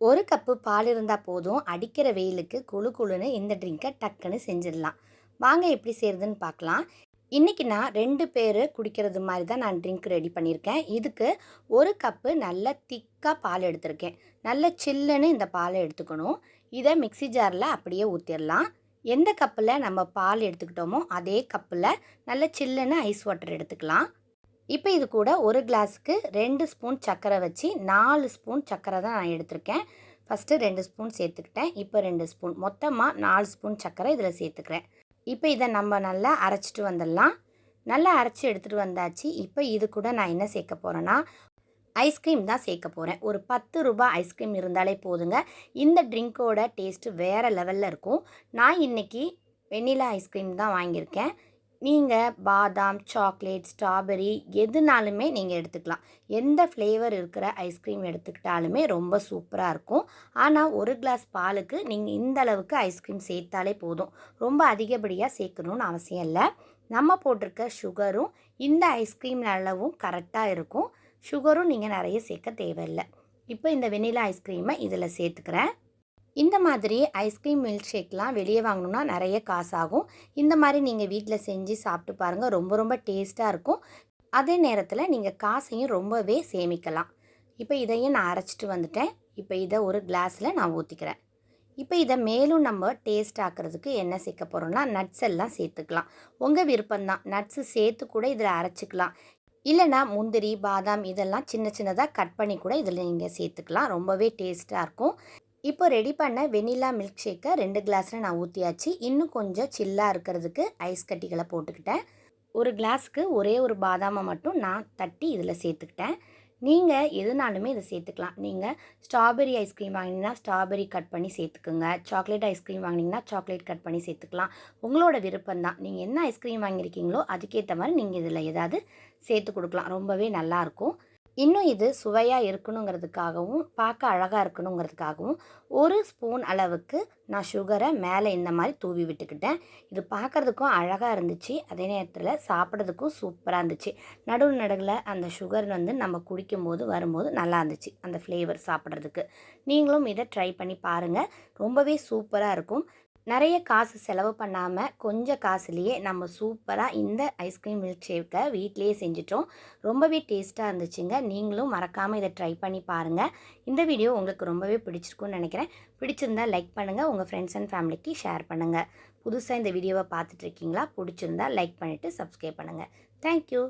ஒரு கப்பு பால் இருந்தால் போதும். அடிக்கிற வெயிலுக்கு குளு குளுன்னு இந்த ட்ரிங்கை டக்குன்னு செஞ்சிடலாம். வாங்க எப்படி செய்கிறதுன்னு பார்க்கலாம். இன்றைக்கி நான் ரெண்டு பேர் குடிக்கிறது மாதிரி தான் நான் ட்ரிங்க் ரெடி பண்ணியிருக்கேன். இதுக்கு ஒரு கப்பு நல்ல திக்காக பால் எடுத்திருக்கேன். நல்ல சில்லுன்னு இந்த பாலை எடுத்துக்கணும். இதை மிக்ஸி ஜாரில் அப்படியே ஊற்றிடலாம் எந்த கப்பில் நம்ம பால் எடுத்துக்கிட்டோமோ அதே கப்பில் நல்ல சில்லுன்னு ஐஸ் வாட்டர் எடுத்துக்கலாம். இப்போ இது கூட ஒரு கிளாஸுக்கு ரெண்டு ஸ்பூன் சர்க்கரை வச்சு நாலு ஸ்பூன் சர்க்கரை தான் நான் எடுத்திருக்கேன். ஃபஸ்ட்டு ரெண்டு ஸ்பூன் சேர்த்துக்கிட்டேன். இப்போ ரெண்டு ஸ்பூன். மொத்தமாக நாலு ஸ்பூன் சர்க்கரை இதில் சேர்த்துக்கிறேன். இப்போ இதை நம்ம நல்லா அரைச்சிட்டு வந்துடலாம். நல்லா அரைச்சி எடுத்துகிட்டு வந்தாச்சு. இப்போ இது கூட நான் என்ன சேர்க்க போகிறேன்னா ஐஸ்கிரீம் தான் சேர்க்க போகிறேன் ஒரு பத்து ரூபாய் ஐஸ்கிரீம் இருந்தாலே போதுங்க. இந்த ட்ரிங்க்கோட டேஸ்ட்டு வேறு லெவலில் இருக்கும். நான் இன்றைக்கி வெண்ணிலா ஐஸ்கிரீம் தான் வாங்கியிருக்கேன். நீங்கள் பாதாம் சாக்லேட் ஸ்ட்ராபெரி எதுனாலுமே நீங்கள் எடுத்துக்கலாம். எந்த ஃப்ளேவர் இருக்கிற ஐஸ்கிரீம் எடுத்துக்கிட்டாலுமே ரொம்ப சூப்பராக இருக்கும். ஆனால் ஒரு கிளாஸ் பாலுக்கு நீங்கள் இந்த அளவுக்கு ஐஸ்கிரீம் சேர்த்தாலே போதும். ரொம்ப அதிகப்படியாக சேர்க்கணுன்னு அவசியம் இல்லை. நம்ம போட்டிருக்க சுகரும் இந்த ஐஸ்கிரீம் அளவும் கரெக்டாக இருக்கும். சுகரும் நீங்கள் நிறைய சேர்க்க தேவையில்லை. இப்போ இந்த வெனிலா ஐஸ்கிரீமை இதில் சேர்த்துக்கிறேன். இந்த மாதிரி ஐஸ்கிரீம் மில்க் ஷேக்லாம் வெளியே வாங்கணுன்னா நிறைய காசு ஆகும் இந்த மாதிரி நீங்கள் வீட்டில் செஞ்சு சாப்பிட்டு பாருங்கள் ரொம்ப ரொம்ப டேஸ்ட்டாக இருக்கும். அதே நேரத்தில் நீங்கள் காசையும் ரொம்பவே சேமிக்கலாம். இப்போ இதையும் நான் அரைச்சிட்டு வந்துட்டேன். இப்போ இதை ஒரு கிளாஸில் நான் ஊற்றிக்கிறேன் இப்போ இதை மேலும் நம்ம டேஸ்ட் ஆக்கிறதுக்கு என்ன சேர்க்க போகிறோம்னா நட்ஸ் எல்லாம் சேர்த்துக்கலாம். உங்கள் விருப்பம்தான். நட்ஸு சேர்த்து கூட இதில் அரைச்சிக்கலாம். இல்லைனா முந்திரி பாதாம் இதெல்லாம் சின்ன சின்னதாக கட் பண்ணி கூட இதில் நீங்கள் சேர்த்துக்கலாம். ரொம்பவே டேஸ்ட்டாக இருக்கும். இப்போ ரெடி பண்ண வெனிலா மில்க் ஷேக்கை ரெண்டு கிளாஸில் நான் ஊற்றியாச்சு இன்னும் கொஞ்சம் சில்லாக இருக்கிறதுக்கு ஐஸ் கட்டிகளை போட்டுக்கிட்டேன். ஒரு கிளாஸுக்கு ஒரே ஒரு பாதாமை மட்டும் நான் தட்டி இதில் சேர்த்துக்கிட்டேன். நீங்கள் எதுனாலுமே இதை சேர்த்துக்கலாம். நீங்கள் ஸ்ட்ராபெரி ஐஸ்கிரீம் வாங்கினீங்கன்னா ஸ்ட்ராபெரி கட் பண்ணி சேர்த்துக்குங்க. சாக்லேட் ஐஸ்கிரீம் வாங்கினீங்கன்னா சாக்லேட் கட் பண்ணி சேர்த்துக்கலாம். உங்களோட விருப்பம் தான். நீங்கள் என்ன ஐஸ்கிரீம் வாங்கியிருக்கீங்களோ அதுக்கேற்ற மாதிரி நீங்கள் இதில் ஏதாவது சேர்த்து கொடுக்கலாம். ரொம்பவே நல்லாயிருக்கும் இன்னும் இது சுவையாக இருக்கணுங்கிறதுக்காகவும் பார்க்க அழகாக இருக்கணுங்கிறதுக்காகவும் ஒரு ஸ்பூன் அளவுக்கு நான் சுகரை மேலே இந்த மாதிரி தூவி விட்டுக்கிட்டேன். இது பார்க்குறதுக்கும் அழகாக இருந்துச்சு. அதே நேரத்தில் சாப்பிட்றதுக்கும் சூப்பராக இருந்துச்சு. நடுவு நடுவில் அந்த சுகர் வந்து நம்ம குடிக்கும்போது வரும்போது நல்லா இருந்துச்சு அந்த ஃப்ளேவர் சாப்பிட்றதுக்கு. நீங்களும் இதை ட்ரை பண்ணி பாருங்கள் ரொம்பவே சூப்பராக இருக்கும். நிறைய காசு செலவு பண்ணாமல் கொஞ்சம் காசுலேயே நம்ம சூப்பராக இந்த ஐஸ்கிரீம் மில்க் ஷேக்கை வீட்லேயே செஞ்சிட்டோம். ரொம்பவே டேஸ்ட்டாக இருந்துச்சுங்க. நீங்களும் மறக்காமல் இதை ட்ரை பண்ணி பாருங்கள் இந்த வீடியோ உங்களுக்கு ரொம்பவே பிடிச்சிருக்குன்னு நினைக்கிறேன். பிடிச்சிருந்தா லைக் பண்ணுங்கள் உங்கள் ஃப்ரெண்ட்ஸ் அண்ட் ஃபேமிலிக்கு ஷேர் பண்ணுங்கள் புதுசாக இந்த வீடியோவை பார்த்துட்ருக்கீங்களா பிடிச்சிருந்தா லைக் பண்ணிவிட்டு சப்ஸ்கிரைப் பண்ணுங்கள் தேங்க்யூ